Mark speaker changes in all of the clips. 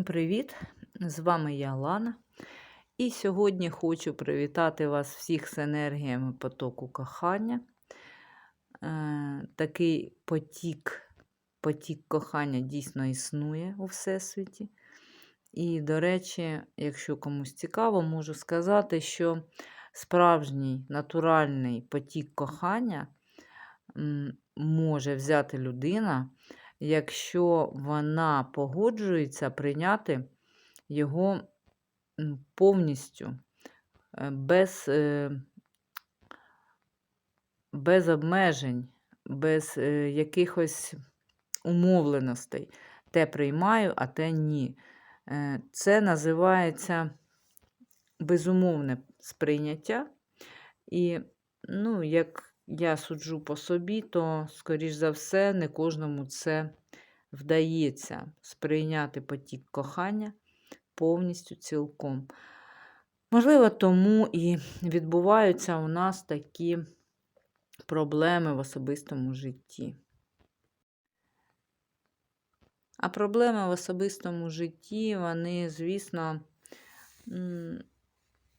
Speaker 1: Всім привіт! З вами я Лана. І сьогодні хочу привітати вас всіх з енергіями потоку кохання. Е, такий потік, потік кохання дійсно існує у Всесвіті. І, до речі, якщо комусь цікаво, можу сказати, що справжній натуральний потік кохання може взяти людина якщо вона погоджується прийняти його повністю, е, без, е, без обмежень, без е, якихось умовленостей. Те приймаю, а те ні. Це називається безумовне сприйняття. І, ну, як я суджу по собі, то, скоріш за все, не кожному це вдається сприйняти потік кохання повністю цілком. Можливо, тому і відбуваються у нас такі проблеми в особистому житті. А проблеми в особистому житті, вони, звісно,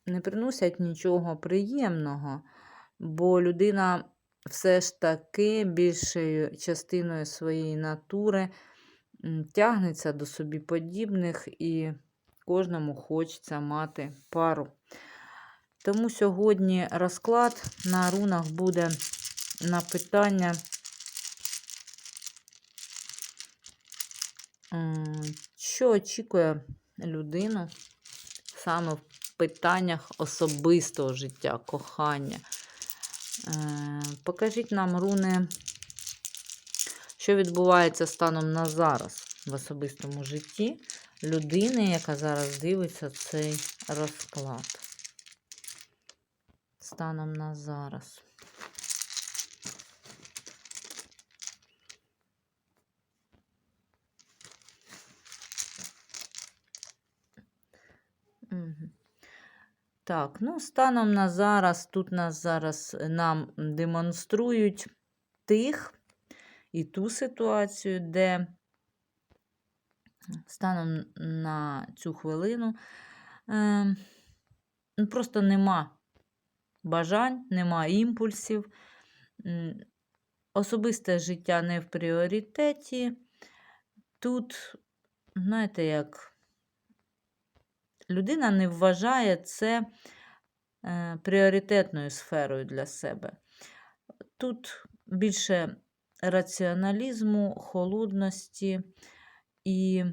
Speaker 1: не приносять нічого приємного бо людина все ж таки більшою частиною своєї натури тягнеться до собі подібних і кожному хочеться мати пару. Тому сьогодні розклад на рунах буде на питання, що очікує людину саме в питаннях особистого життя, кохання. Е, покажіть нам, руни, що відбувається станом на зараз в особистому житті людини, яка зараз дивиться цей розклад. Станом на зараз. Так, ну, станом на зараз, тут нас зараз е, нам демонструють тих і ту ситуацію, де станом на цю хвилину е, просто нема бажань, нема імпульсів. Особисте життя не в пріоритеті. Тут, знаєте, як людина не вважає це е, пріоритетною сферою для себе. Тут більше раціоналізму, холодності і,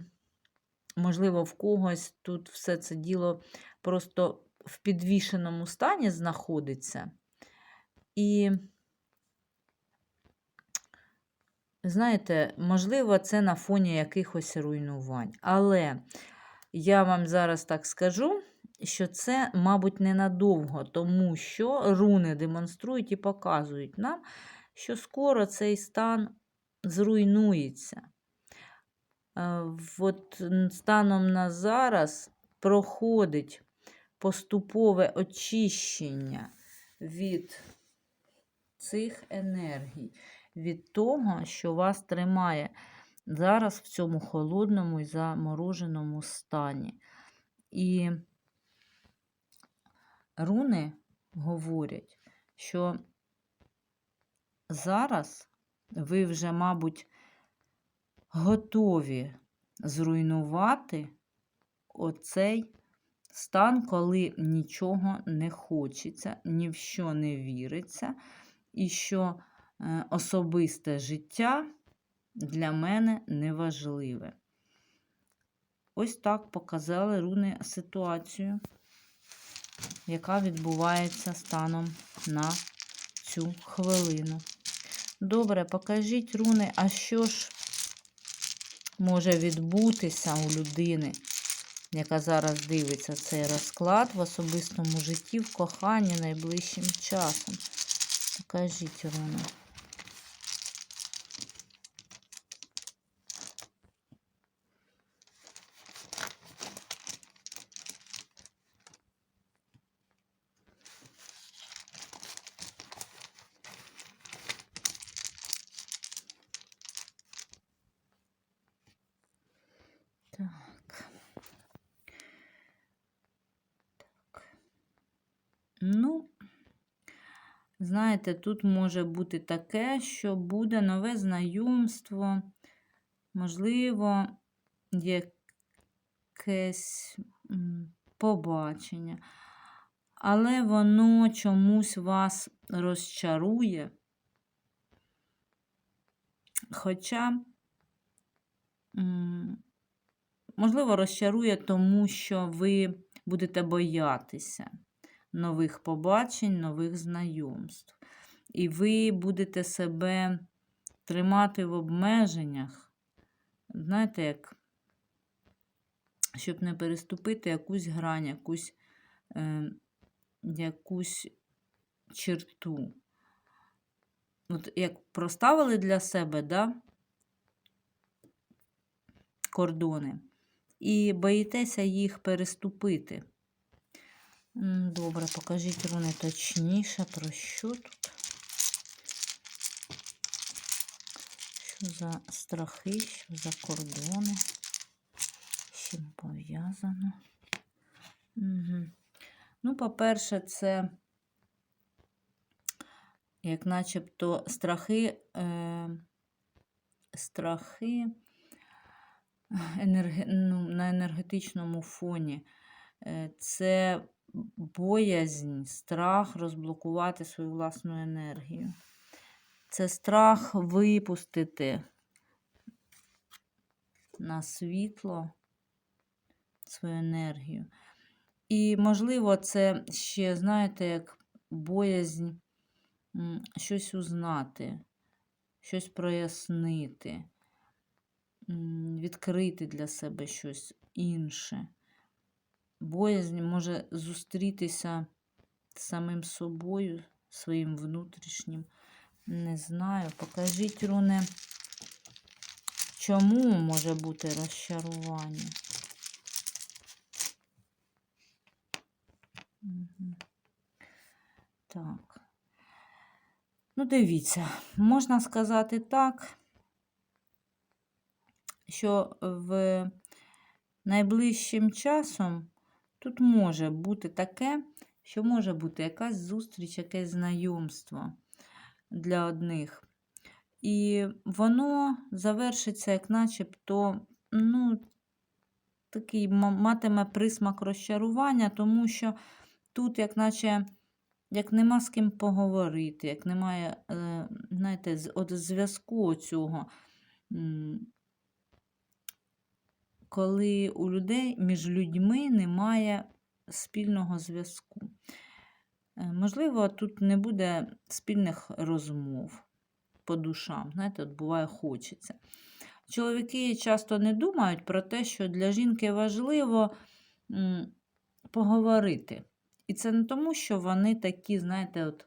Speaker 1: можливо, в когось тут все це діло просто в підвішеному стані знаходиться. І, знаєте, можливо, це на фоні якихось руйнувань. Але я вам зараз так скажу, що це, мабуть, ненадовго, тому що руни демонструють і показують нам, що скоро цей стан зруйнується. Е, от Станом на зараз проходить поступове очищення від цих енергій, від того, що вас тримає зараз в цьому холодному і замороженому стані. І руни говорять, що зараз ви вже, мабуть, готові зруйнувати оцей стан, коли нічого не хочеться, ні в що не віриться, і що е, особисте життя для мене неважливе. Ось так показали руни ситуацію, яка відбувається станом на цю хвилину. Добре, покажіть руни, а що ж може відбутися у людини, яка зараз дивиться цей розклад в особистому житті, в коханні найближчим часом. Покажіть руни. Так. Знаєте, тут може бути таке, що буде нове знайомство, можливо, якесь побачення, але воно чомусь вас розчарує. Хоча, можливо, розчарує, тому що ви будете боятися нових побачень, нових знайомств. І ви будете себе тримати в обмеженнях, знаєте, як, щоб не переступити якусь грань, якусь, е, якусь черту. От як проставили для себе, да, кордони, і боїтеся їх переступити. Добре, покажіть руни точніше, про що тут? Що за страхи, що за кордони? З чим пов'язано? Угу. Ну, по-перше, це як начебто страхи, е, страхи енерге, ну, на енергетичному фоні. Е, Це боязнь, страх розблокувати свою власну енергію. Це страх випустити на світло свою енергію. І, можливо, це ще, знаєте, як боязнь щось узнати, щось прояснити, відкрити для себе щось інше. Боязнь може зустрітися з самим собою, своїм внутрішнім. Не знаю. Покажіть, руни, чому може бути розчарування? Так. Ну, дивіться, можна сказати так, що в найближчим часом тут може бути таке, що може бути якась зустріч, якесь знайомство для одних. І воно завершиться, як начебто, ну, такий матиме присмак розчарування, тому що тут, як наче, як нема з ким поговорити, як немає, е, знаєте, от зв'язку цього, коли у людей між людьми немає спільного зв'язку. Е, Можливо, тут не буде спільних розмов по душам. Знаєте, от буває, хочеться. Чоловіки часто не думають про те, що для жінки важливо поговорити. І це не тому, що вони такі, знаєте, от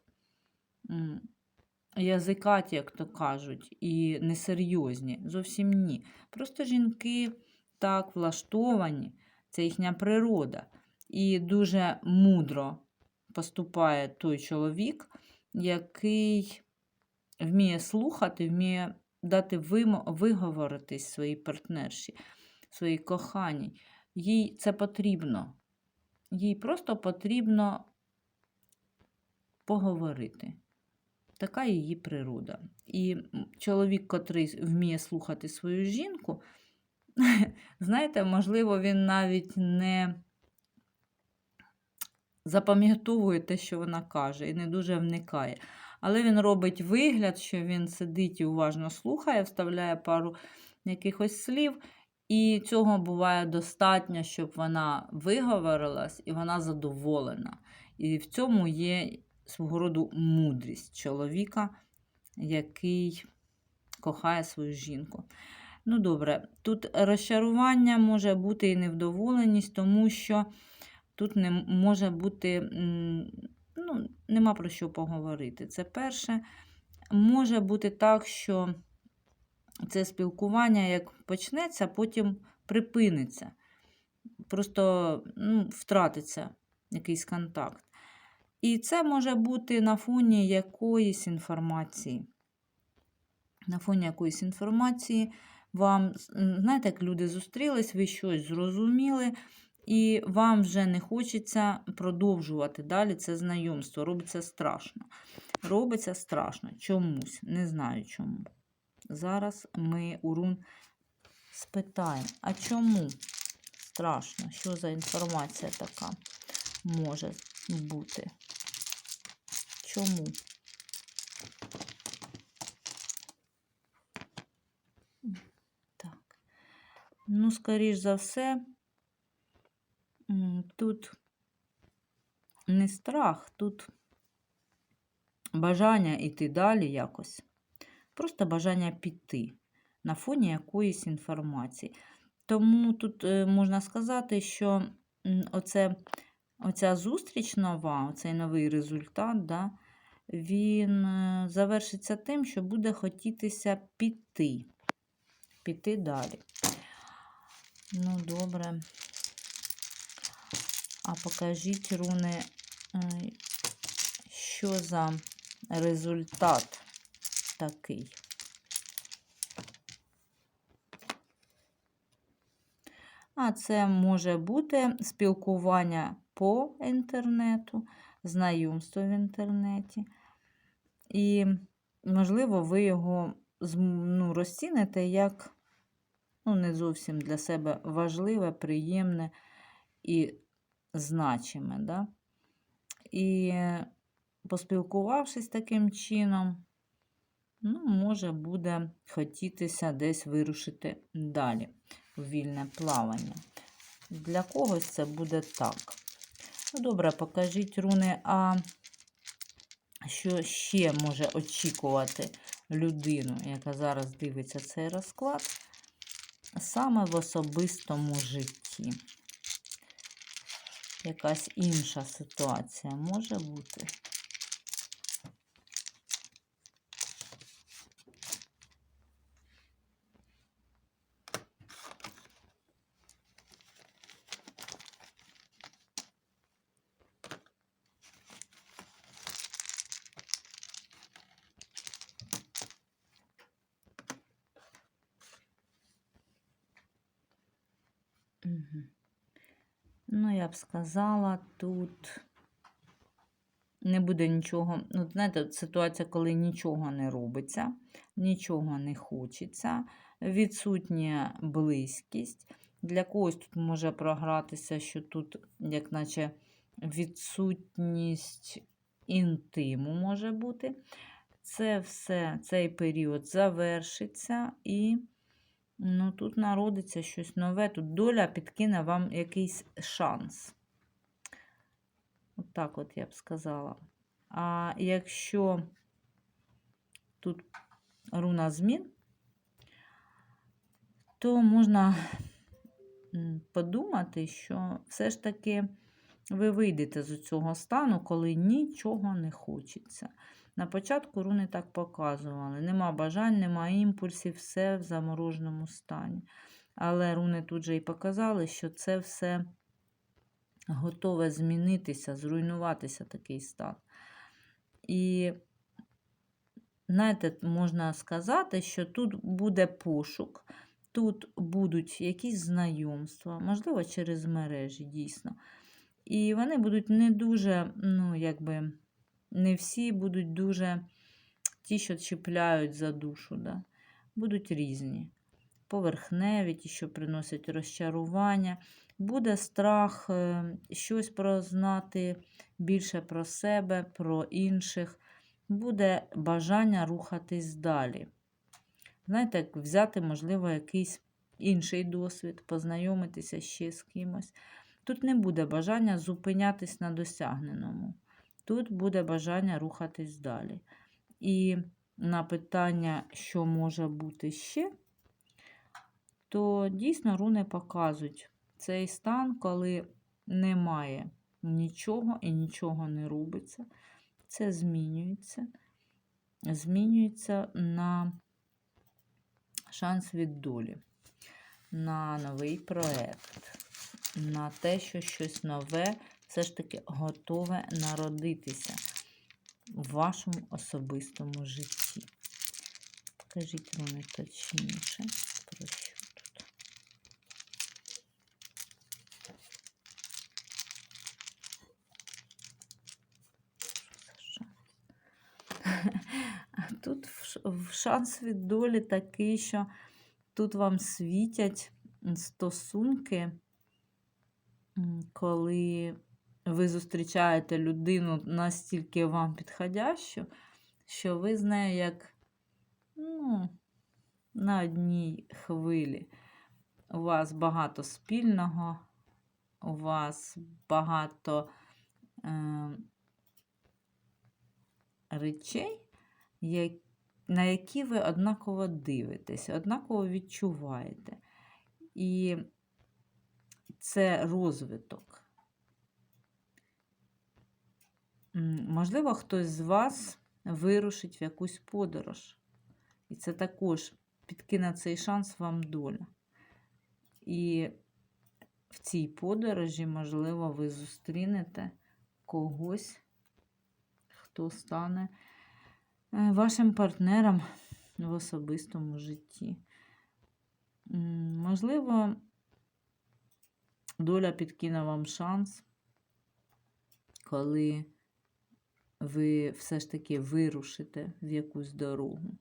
Speaker 1: язикаті, як то кажуть, і несерйозні. Зовсім ні. Просто жінки так влаштовані, це їхня природа. І дуже мудро поступає той чоловік, який вміє слухати, вміє дати виговоритись своїй партнерші, своїй коханій. Їй це потрібно. Їй просто потрібно поговорити. Така її природа. І чоловік, котрий вміє слухати свою жінку, знаєте, можливо, він навіть не запам'ятовує те, що вона каже, і не дуже вникає. Але він робить вигляд, що він сидить і уважно слухає, вставляє пару якихось слів, і цього буває достатньо, щоб вона виговорилась і вона задоволена. І в цьому є свого роду мудрість чоловіка, який кохає свою жінку. Ну, добре, тут розчарування може бути і невдоволеність, тому що тут не може бути, ну, нема про що поговорити. Це перше. Може бути так, що це спілкування як почнеться, потім припиниться. Просто ну, втратиться якийсь контакт. І це може бути на фоні якоїсь інформації. На фоні якоїсь інформації вам, знаєте, як люди зустрілись, ви щось зрозуміли, і вам вже не хочеться продовжувати далі це знайомство. Робиться страшно. робиться страшно. Чомусь. Не знаю чому. Зараз ми у рун спитаємо, а чому страшно? Що за інформація така може бути? Чому? Ну, скоріш за все, тут не страх, тут бажання йти далі якось. Просто бажання піти на фоні якоїсь інформації. Тому тут е, можна сказати, що оце, оця зустріч нова, оцей новий результат, да, він е, завершиться тим, що буде хотітися піти. Піти далі. Ну, добре. А покажіть, руни, що за результат такий. А це може бути спілкування по інтернету, знайомство в інтернеті. І, можливо, ви його ну, розціните як ну, не зовсім для себе важливе, приємне і значиме. Да? І поспілкувавшись таким чином, ну, може буде хотітися десь вирушити далі у вільне плавання. Для когось це буде так. Ну, добре, покажіть руни, а що ще може очікувати людину, яка зараз дивиться цей розклад, саме в особистому житті. Якась інша ситуація може бути. Ну, я б сказала, тут не буде нічого. Ну, знаєте, ситуація, коли нічого не робиться, нічого не хочеться, відсутня близькість. Для когось тут може програтися, що тут, як наче, відсутність інтиму може бути. Це все, цей період завершиться і ну, тут народиться щось нове. Тут доля підкине вам якийсь шанс. От так от я б сказала. А якщо тут руна змін, то можна подумати, що все ж таки ви вийдете з цього стану, коли нічого не хочеться. На початку руни так показували. Нема бажань, нема імпульсів, все в замороженому стані. Але руни тут же і показали, що це все готове змінитися, зруйнуватися такий стан. І, знаєте, можна сказати, що тут буде пошук, тут будуть якісь знайомства, можливо, через мережі, дійсно. І вони будуть не дуже, ну, якби, не всі будуть дуже ті, що чіпляють за душу. Да? Будуть різні. Поверхневі, ті, що приносять розчарування. Буде страх е, щось прознати більше про себе, про інших. Буде бажання рухатись далі. Знаєте, взяти, можливо, якийсь інший досвід, познайомитися ще з кимось. Тут не буде бажання зупинятись на досягненому. Тут буде бажання рухатись далі. І на питання, що може бути ще, то дійсно руни показують цей стан, коли немає нічого і нічого не робиться. Це змінюється. Змінюється на шанс від долі, на новий проєкт, на те, що щось нове все ж таки готове народитися в вашому особистому житті. Покажіть мені точніше, про що тут. Шанс? в- шанс від долі такий, що тут вам світять стосунки, коли ви зустрічаєте людину настільки вам підходящу, що ви з нею як ну, на одній хвилі. У вас багато спільного, у вас багато е, речей, я- на які ви однаково дивитесь, однаково відчуваєте. І це розвиток. Можливо, хтось з вас вирушить в якусь подорож. І це також підкине цей шанс вам доля. І в цій подорожі, можливо, ви зустрінете когось, хто стане е, вашим партнером в особистому житті. Можливо, доля підкине вам шанс, коли ви все ж таки вирушите в якусь дорогу.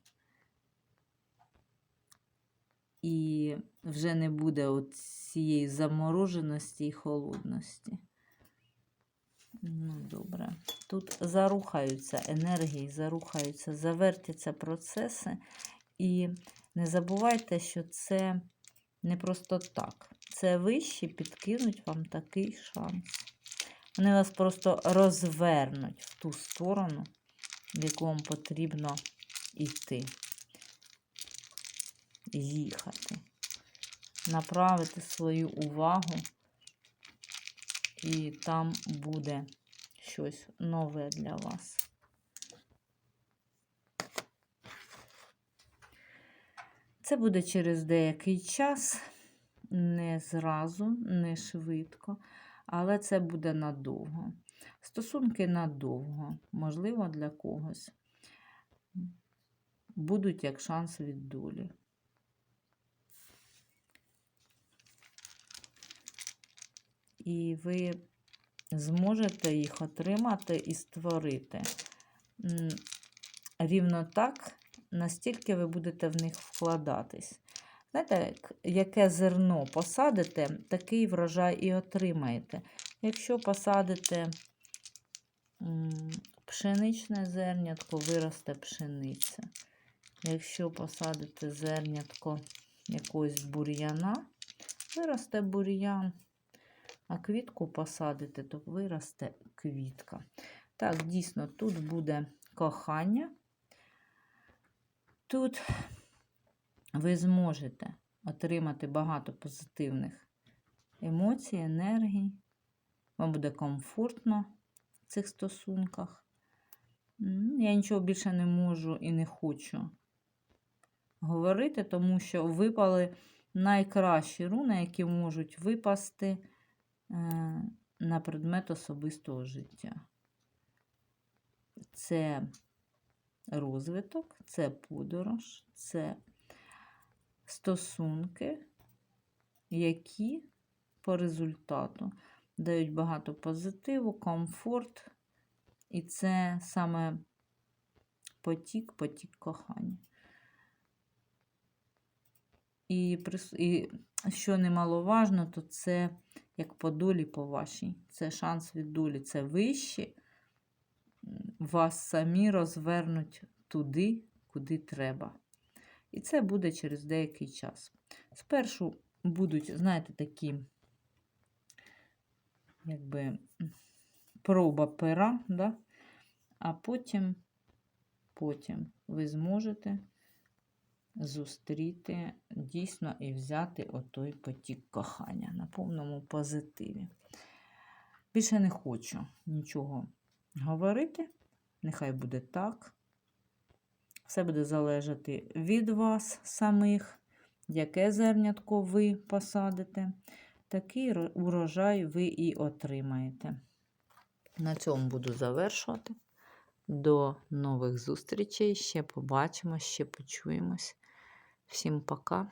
Speaker 1: І вже не буде от цієї замороженості і холодності. Ну, добре. Тут зарухаються енергії, зарухаються, завертяться процеси. І не забувайте, що це не просто так. Це вищі підкинуть вам такий шанс. Вони вас просто розвернуть в ту сторону, в яку вам потрібно йти, їхати, направити свою увагу, і там буде щось нове для вас. Це буде через деякий час, не зразу, не швидко, але це буде надовго. Стосунки надовго, можливо, для когось будуть як шанс від долі. І ви зможете їх отримати і створити рівно так, настільки ви будете в них вкладатись. Знаєте, яке зерно посадите, такий врожай і отримаєте. Якщо посадите пшеничне зернятко, виросте пшениця. Якщо посадите зернятко якогось бур'яна, виросте бур'ян. А квітку посадите, то виросте квітка. Так, дійсно, тут буде кохання. Тут ви зможете отримати багато позитивних емоцій, енергій. Вам буде комфортно в цих стосунках. Я нічого більше не можу і не хочу говорити, тому що випали найкращі руни, які можуть випасти е, на предмет особистого життя. Це розвиток, це подорож, це стосунки, які по результату дають багато позитиву, комфорт, і це саме потік, потік кохання. І, і що немаловажно, то це як по долі по вашій. Це шанс від долі, це вищі. Вас самі розвернуть туди, куди треба. І це буде через деякий час. Спершу будуть, знаєте, такі, якби проба пера, да? а потім, потім ви зможете зустріти дійсно і взяти отой потік кохання на повному позитиві. Більше не хочу нічого говорити. Нехай буде так. Все буде залежати від вас самих, яке зернятко ви посадите, такий урожай ви і отримаєте. На цьому буду завершувати. До нових зустрічей. Ще побачимо, ще почуємось. Всім пока.